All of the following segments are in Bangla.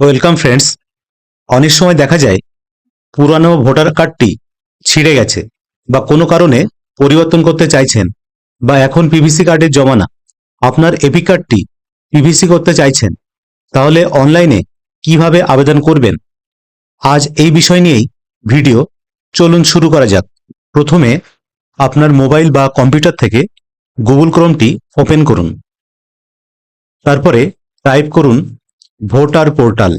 ওয়েলকাম ফ্রেন্ডস অনেক সময় দেখা যায়, পুরানো ভোটার কার্ডটি ছিঁড়ে গেছে বা কোনো কারণে পরিবর্তন করতে চাইছেন বা এখন পিভিসি কার্ডের জমানা, আপনার এপি কার্ডটি পিভিসি করতে চাইছেন, তাহলে অনলাইনে কীভাবে আবেদন করবেন? আজ এই বিষয় নিয়েই ভিডিও, চলুন শুরু করা যাক। প্রথমে আপনার মোবাইল বা কম্পিউটার থেকে গুগল ক্রোমটি ওপেন করুন। তারপরে টাইপ করুন ভোটার পোর্টাল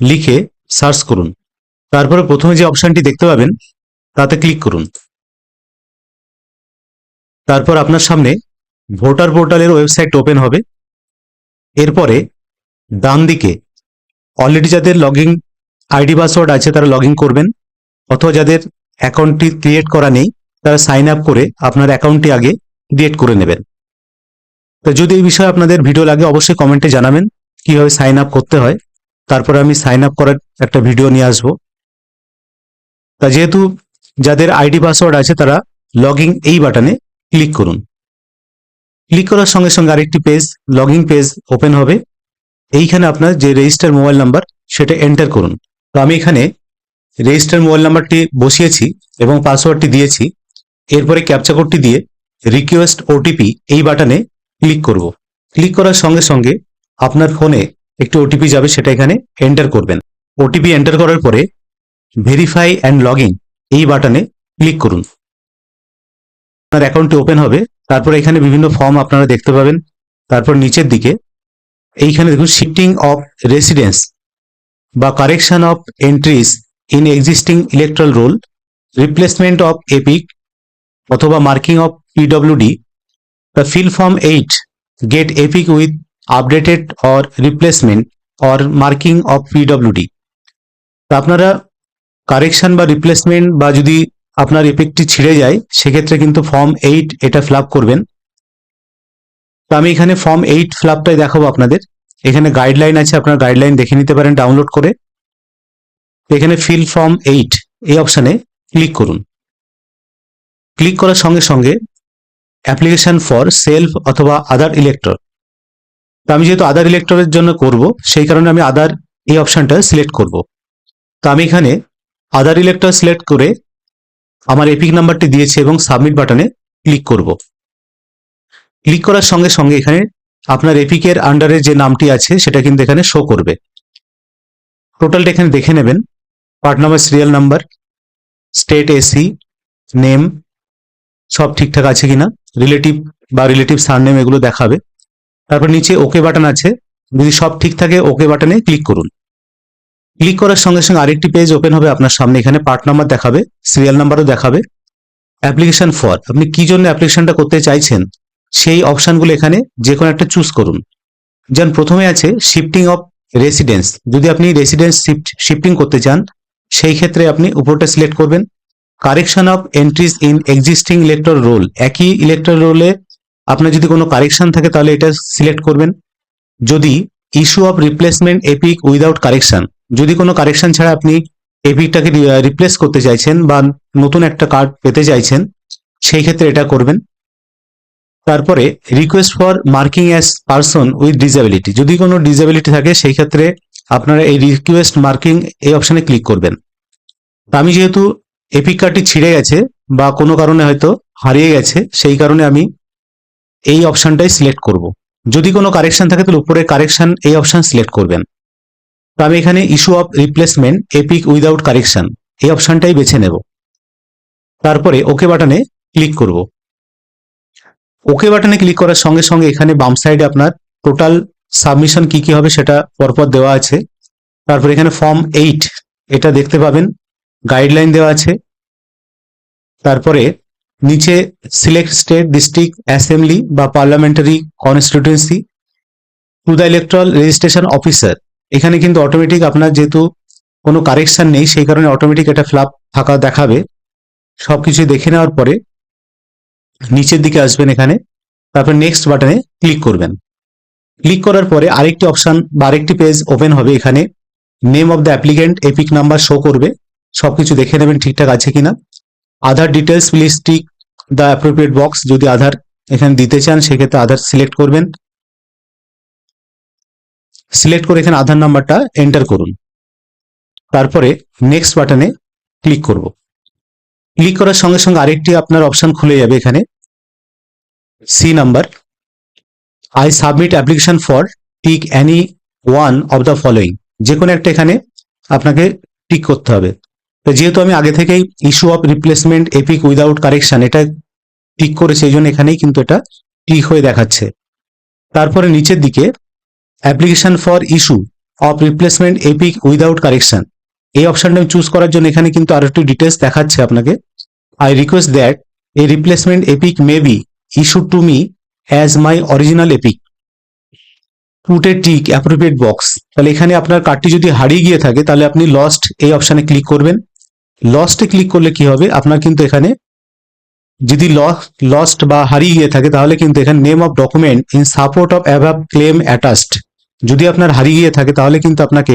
লিখে সার্চ করুন। তারপরে প্রথমে যে অপশনটি দেখতে পাবেন, তাতে ক্লিক করুন। তারপর আপনার সামনে ভোটার পোর্টালের ওয়েবসাইট ওপেন হবে। এরপরে ডান দিকে অলরেডি যাদের লগ ইন আইডি, পাসওয়ার্ড আছে তারা লগ করবেন, অথবা যাদের অ্যাকাউন্টটি ক্রিয়েট করা নেই তারা সাইন আপ করে আপনার অ্যাকাউন্টটি আগে ক্রিয়েট করে নেবেন। তো যদি এই বিষয়ে আপনাদের ভিডিও লাগে, অবশ্যই কমেন্টে জানাবেন কীভাবে সাইন আপ করতে হয়। তারপরে আমি সাইন আপ করার একটা ভিডিও নিয়ে আসব। তা যেহেতু যাদের আইডি পাসওয়ার্ড আছে, তারা লগ এই বাটনে ক্লিক করুন। ক্লিক করার সঙ্গে সঙ্গে আরেকটি পেজ লগ পেজ ওপেন হবে। এইখানে আপনার যে রেজিস্টার মোবাইল নাম্বার সেটা এন্টার করুন। তো আমি এখানে রেজিস্টার মোবাইল নাম্বারটি বসিয়েছি এবং পাসওয়ার্ডটি দিয়েছি। এরপরে ক্যাপচা কোডটি দিয়ে রিকোয়েস্ট ওটিপি এই বাটনে ক্লিক করব। ক্লিক করার সঙ্গে সঙ্গে আপনার ফোনে একটি ওটিপি যাবে, সেটা এখানে এন্টার করবেন। ওটিপি এন্টার করার পরে ভেরিফাই অ্যান্ড লগ এই বাটনে ক্লিক করুন। আপনার অ্যাকাউন্টটি ওপেন হবে, তারপর এখানে বিভিন্ন ফর্ম আপনারা দেখতে পাবেন। তারপর নিচের দিকে এইখানে দেখুন শিফটিং অফ রেসিডেন্স বা correction of entries in existing electoral roll replacement of EPIC অথবা marking of PWD fill form 8 get epic with updated or replacement or marking of PWD তো আপনারা কারেকশন বা রিপ্লেসমেন্ট বা যদি আপনার এপিকটি ছিঁড়ে যায়, সেক্ষেত্রে কিন্তু ফর্ম এইট এটা ফিল করবেন। তো আমি এখানে ফর্ম এইট ফিল দেখাবো আপনাদের। এখানে গাইডলাইন আছে, আপনার গাইডলাইন দেখে নিতে পারেন ডাউনলোড করে। এখানে ফিল ফর্ম এইট এই অপশানে ক্লিক করুন। ক্লিক করার সঙ্গে সঙ্গে অ্যাপ্লিকেশন ফর সেলফ অথবা আদার ইলেক্টর তো আমি যেহেতু আদার ইলেক্টরের জন্য করব, সেই কারণে আমি আদার এই অপশানটা সিলেক্ট করব। তো আমি এখানে আদার ইলেক্টর সিলেক্ট করে আমার এপিক নাম্বারটি দিয়েছি এবং সাবমিট বাটনে ক্লিক করব। ক্লিক করার সঙ্গে সঙ্গে এখানে আপনার এপিকের আন্ডারে যে নামটি আছে, সেটা কিন্তু এখানে শো করবে। টোটালটা এখানে দেখে নেবেন। Part number, serial number, state AC, name, সব ঠিকঠাক আছে কিনা। রিলেটিভ বা রিলেটিভ সারনেম এগুলো দেখাবে। তারপর নিচে ওকে বাটন আছে। যদি সব ঠিক থাকে ওকে বাটনে ক্লিক করুন। ক্লিক করার সঙ্গে সঙ্গে আরেকটি পেজ ওপেন হবে আপনার সামনে। এখানে পার্ট নাম্বার দেখাবে সিরিয়াল নাম্বারও দেখাবে। অ্যাপ্লিকেশন ফর আপনি কি জন্য অ্যাপ্লিকেশনটা করতে চাইছেন? সেই অপশনগুলো এখানে যে কোনো একটা চুজ করুন। যেমন প্রথমে আছে শিফটিং অফ রেসিডেন্স যদি আপনি রেসিডেন্স শিফট শিফটিং করতে চান, সেই ক্ষেত্রে আপনি উপরটা সিলেক্ট করবেন। Correction of entries in existing electoral roll একই ইলেকট্রাল রোলে আপনার যদি কোনো কারেকশন থাকে, তাহলে এটা সিলেক্ট করবেন। যদি issue of replacement EPIC without correction যদি কোনো কারেকশন ছাড়া আপনি এপিকটাকে রিপ্লেস করতে চাইছেন বা নতুন একটা কার্ড পেতে চাইছেন, সেই ক্ষেত্রে এটা করবেন। তারপরে request for marking as person with disability যদি কোনো ডিসেবিলিটি থাকে, সেই ক্ষেত্রে আপনারা এই রিকোয়েস্ট মার্কিং এই অপশনে ক্লিক করবেন। আমি যেহেতু এপিক কার্ডটি ছিঁড়ে গেছে বা কোনো কারণে হয়তো হারিয়ে গেছে, সেই কারণে আমি এই অপশানটাই সিলেক্ট করব। যদি কোনো কারেকশন থাকে, তাহলে উপরে কারেকশান এই অপশান সিলেক্ট করবেন। তো আমি এখানে issue of replacement EPIC without correction এই অপশানটাই বেছে নেব। তারপরে ওকে বাটনে ক্লিক করব। ওকে বাটনে ক্লিক করার সঙ্গে সঙ্গে এখানে বাম সাইডে আপনার টোটাল সাবমিশন কি কি হবে সেটা পরপর দেওয়া আছে। তারপর এখানে ফর্ম এইট এটা দেখতে পাবেন। গাইডলাইন দেওয়া আছে। তারপরে নিচে সিলেক্ট স্টেট ডিস্ট্রিক্ট অ্যাসেম্বলি বা parliamentary constituency to the electoral registration officer এখানে কিন্তু অটোমেটিক আপনার যেহেতু কোনো কারেকশন নেই, সেই কারণে অটোমেটিক এটা ফ্লাপ থাকা দেখাবে। সবকিছু দেখে নেওয়ার পরে নিচের দিকে আসবেন এখানে, তারপর নেক্সট বাটনে ক্লিক করবেন। ক্লিক করার পরে আরেকটি অপশন বা আরেকটি পেজ ওপেন হবে এখানে। Name of the applicant EPIC number show করবে। সব কিছু দেখে নেবেন ঠিকঠাক আছে কিনা। Aadhaar details please tick the appropriate box যদি আধার এখানে দিতে চান, সেক্ষেত্রে আধার সিলেক্ট করবেন। সিলেক্ট করে এখানে আধার নাম্বারটা এন্টার করুন। তারপরে নেক্সট বাটনে ক্লিক করব। ক্লিক করার সঙ্গে সঙ্গে আরেকটি আপনার অপশন খুলে যাবে এখানে। C number I submit application for tick any one of the following যে কোনো একটা এখানে আপনাকে টিক করতে হবে। তো যেহেতু আমি আগে থেকেই issue of replacement EPIC without correction এটা টিক করেছি, এই জন্য এখানেই কিন্তু এটা টিক হয়ে দেখাচ্ছে। তারপরে নিচের দিকে application for issue of replacement EPIC without correction এই অপশনটা চুজ করার জন্য এখানে কিন্তু আরও একটু ডিটেলস দেখাচ্ছে আপনাকে। I request that a replacement EPIC may be issue to me as my original EPIC put tick appropriate box তাহলে এখানে আপনার কার্ডটি যদি হারিয়ে গিয়ে থাকে, তাহলে আপনি লস্ট এই অপশানে ক্লিক করবেন। লস্টে ক্লিক করলে কি হবে? আপনার কিন্তু এখানে যদি লস্ট বা হারিয়ে গিয়ে থাকে, তাহলে কিন্তু এখানে name of document in support of above claim attached যদি আপনার হারিয়ে গিয়ে থাকে, তাহলে কিন্তু আপনাকে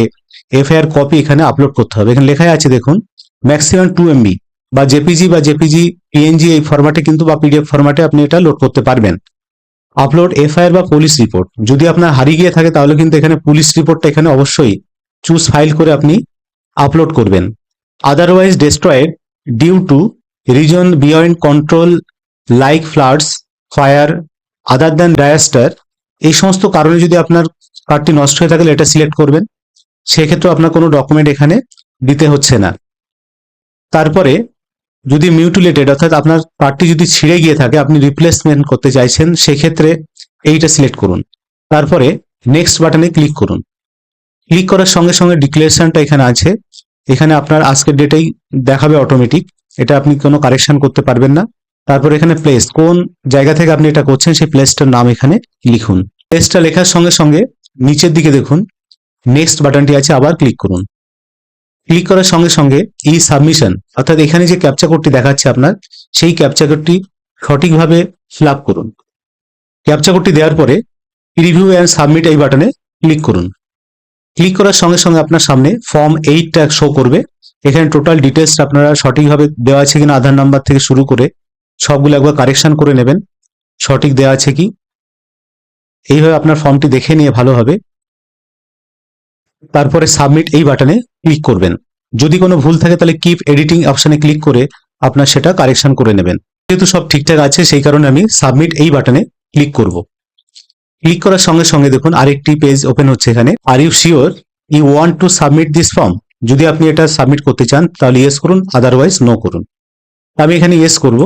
এফআইআর কপি এখানে আপলোড করতে হবে। এখানে লেখাই আছে, দেখুন ম্যাক্সিমাম টু এমবি বা জেপিজি বা জেপিজি পিএনজি এই ফরম্যাটে কিন্তু বা পিডিএফ ফরম্যাটে আপনি এটা লোড করতে পারবেন। আপলোড এফআইআর বা পুলিশ রিপোর্ট যদি আপনার হারিয়ে গিয়ে থাকে, তাহলে কিন্তু এখানে পুলিশ রিপোর্টটা এখানে অবশ্যই চুজ ফাইল করে আপনি আপলোড করবেন। Otherwise destroyed due to reason beyond control like floods fire other than disaster এই সমস্ত কারণে যদি আপনার কার্ডটি নষ্ট হয়ে থাকলে এটা সিলেক্ট করবেন সেক্ষেত্রে আপনার কোনো ডকুমেন্ট এখানে দিতে হচ্ছে না। তারপরে, যদি মিউটিলেটেড অর্থাৎ আপনার কার্ডটি যদি ছিঁড়ে গিয়ে থাকে, আপনি রিপ্লেসমেন্ট করতে চাইছেন, সেক্ষেত্রে এইটা সিলেক্ট করুন। তারপরে নেক্সট বাটনে ক্লিক করুন। ক্লিক করার সঙ্গে সঙ্গে ডিক্লারেশনটা এখানে আছে। এখানে আপনার আজকের ডেটেই দেখাবে অটোমেটিক এটা আপনি কোনো কারেকশন করতে পারবেন না। তারপর এখানে প্লেস কোন জায়গা থেকে আপনি এটা করছেন, সেই প্লেসটার নাম এখানে লিখুন। প্লেসটা লেখার সঙ্গে সঙ্গে নিচের দিকে দেখুন। নেক্সট বাটনটি আছে, আবার ক্লিক করুন। ক্লিক করার সঙ্গে সঙ্গে ই সাবমিশন অর্থাৎ এখানে যে ক্যাপচা কোডটি দেখাচ্ছে আপনার, সেই ক্যাপচা কোডটি সঠিকভাবে ফিল করুন। ক্যাপচা কোডটি দেওয়ার পরে রিভিউ অ্যান্ড সাবমিট এই বাটনে ক্লিক করুন। ক্লিক করার সঙ্গে সঙ্গে আপনার সামনে ফর্ম এইটটা শো করবে। এখানে টোটাল ডিটেলস আপনারা সঠিকভাবে দেওয়া আছে কিনা আধার নাম্বার থেকে শুরু করে সবগুলো একবার কারেকশন করে নেবেন। সঠিক দেওয়া আছে কি? এইভাবে আপনার ফর্মটি দেখে নিয়ে ভালো হবে। তারপরে সাবমিট এই বাটনে ক্লিক করবেন। যদি কোনো ভুল থাকে তাহলে কিপ এডিটিং অপশনে ক্লিক করে আপনার সেটা কারেকশন করে নেবেন। যেহেতু সব ঠিকঠাক আছে, সেই কারণে আমি সাবমিট এই বাটনে ক্লিক করব। ক্লিক করার সঙ্গে সঙ্গে দেখুন আরেকটি পেজ ওপেন হচ্ছে এখানে। Are you sure you want to submit this form যদি আপনি এটা সাবমিট করতে চান, তাহলে ইয়েস করুন আদারওয়াইজ নো করুন। আমি এখানে ইয়েস করব।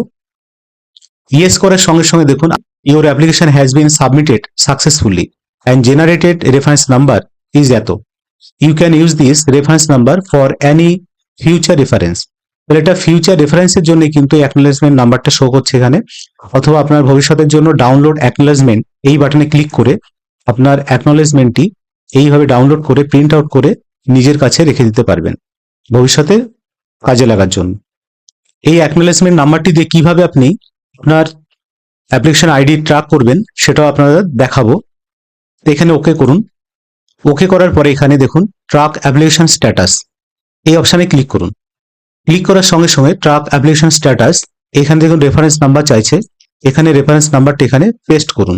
ইয়েস করার সঙ্গে সঙ্গে দেখুন your application has been submitted successfully and generated reference number is এত। You can use this reference number for any future reference তাহলে এটা ফিউচার রেফারেন্সের জন্য কিন্তু অ্যাকনোলেজমেন্ট নাম্বারটা শো করছে এখানে। অথবা আপনার ভবিষ্যতের জন্য ডাউনলোড অ্যাকনোলেজমেন্ট এই বাটনে ক্লিক করে আপনার অ্যাকনোলেজমেন্টটি এইভাবে ডাউনলোড করে প্রিন্ট আউট করে নিজের কাছে রেখে দিতে পারবেন ভবিষ্যতে কাজে লাগার জন্য। এই অ্যাকনোলেজমেন্ট নাম্বারটি দিয়ে কীভাবে আপনি আপনার অ্যাপ্লিকেশন আইডি ট্র্যাক করবেন সেটাও আপনারা দেখাবো। এখানে ওকে করুন। ওকে করার পরে এখানে দেখুন ট্রাক অ্যাপ্লিকেশন স্ট্যাটাস এই অপশানে ক্লিক করুন। ক্লিক করার সঙ্গে সঙ্গে ট্রাক অ্যাপ্লিকেশন স্ট্যাটাস, এখানে দেখুন রেফারেন্স নাম্বার চাইছে, এখানে রেফারেন্স নাম্বারটি এখানে পেস্ট করুন।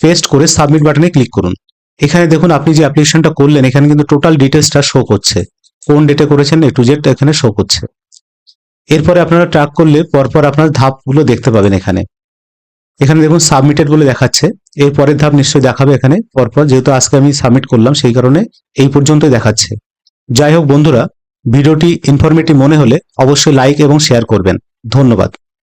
পেস্ট করে সাবমিট বাটনে ক্লিক করুন। এখানে দেখুন আপনি যে অ্যাপ্লিকেশনটা করলেন, এখানে কিন্তু টোটাল ডিটেলসটা শো করছে। কোন ডেটে করেছেন এ টু জেড এখানে শো করছে। এরপরে আপনারা ট্র্যাক করলে পরপর আপনার ধাপগুলো দেখতে পাবেন এখানে। এখানে দেখুন সাবমিটেড বলে দেখাচ্ছে। এর পরের ধাপ নিশ্চয়ই দেখাবে এখানে। পরপর যেহেতু আজকে আমি সাবমিট করলাম, সেই কারণে এই পর্যন্তই দেখাচ্ছে। যাই হোক বন্ধুরা ভিডিওটি ইনফরমেটিভ মনে হলে অবশ্যই লাইক এবং শেয়ার করবেন। ধন্যবাদ।